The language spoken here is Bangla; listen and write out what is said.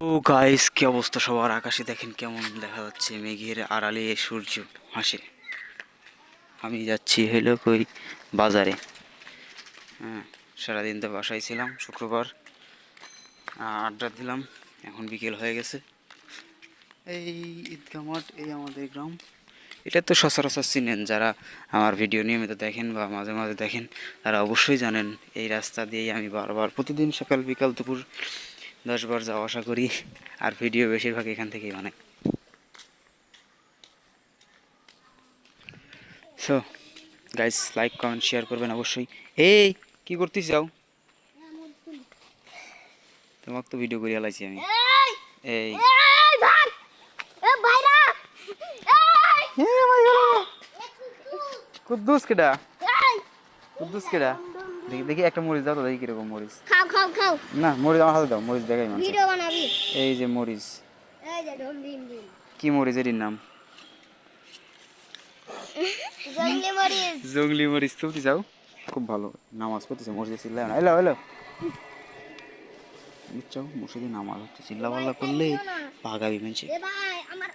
গাইস কি অবস্থা সবার? আকাশে দেখেন কেমন দেখা যাচ্ছে, মেঘের আড়ালে সূর্য হাসে আমি যাচ্ছি হলো কই? বাজারে। হ্যাঁ সারাদিন তো বাসায় ছিলাম, শুক্রবার। আড্ডা দিলাম, এখন বিকেল হয়ে গেছে। এই ঈদগাহ মাঠ, এই আমাদের গ্রাম। এটা তো সচরাচর চিনেন, যারা আমার ভিডিও নিয়মিত দেখেন বা মাঝে মাঝে দেখেন, তারা অবশ্যই জানেন, এই রাস্তা দিয়েই আমি বারবার, প্রতিদিন সকাল বিকাল দুপুর দশবার যাওয়া আসা করি আর ভিডিও বেশিরভাগ এখান থেকেই বানাই। So guys like comment share করবেন অবশ্যই। এই কি করতেছ? যাও তোমাকে তো ভিডিও করিয়া লাইছি আমি। এই কুদ্দুস! কেডা? কুদ্দুস কেডা? দেখি দেখি একটা মরিচ দাও তো দেখি কীরকম মরিচ। খাও খাও খাও। না মরিচ আমার হাতে দাও মরিচ দেখাই মানুষ ভিডিও বানাবি। এই যে মরিচ। এই যে দিন দিন কি মরিচ এটির নাম? জঙ্গলি মরিচ। জঙ্গলি মরিচ যাও। খুব ভালো নামাজ পড়তেছে মসজিদে চিল্লায় না। এলো এলো। বুঝছ মসজিদে নামাজ হচ্ছে চিল্লা পাল্লা করলে ভাগাবি মেনছে এ ভাই আমার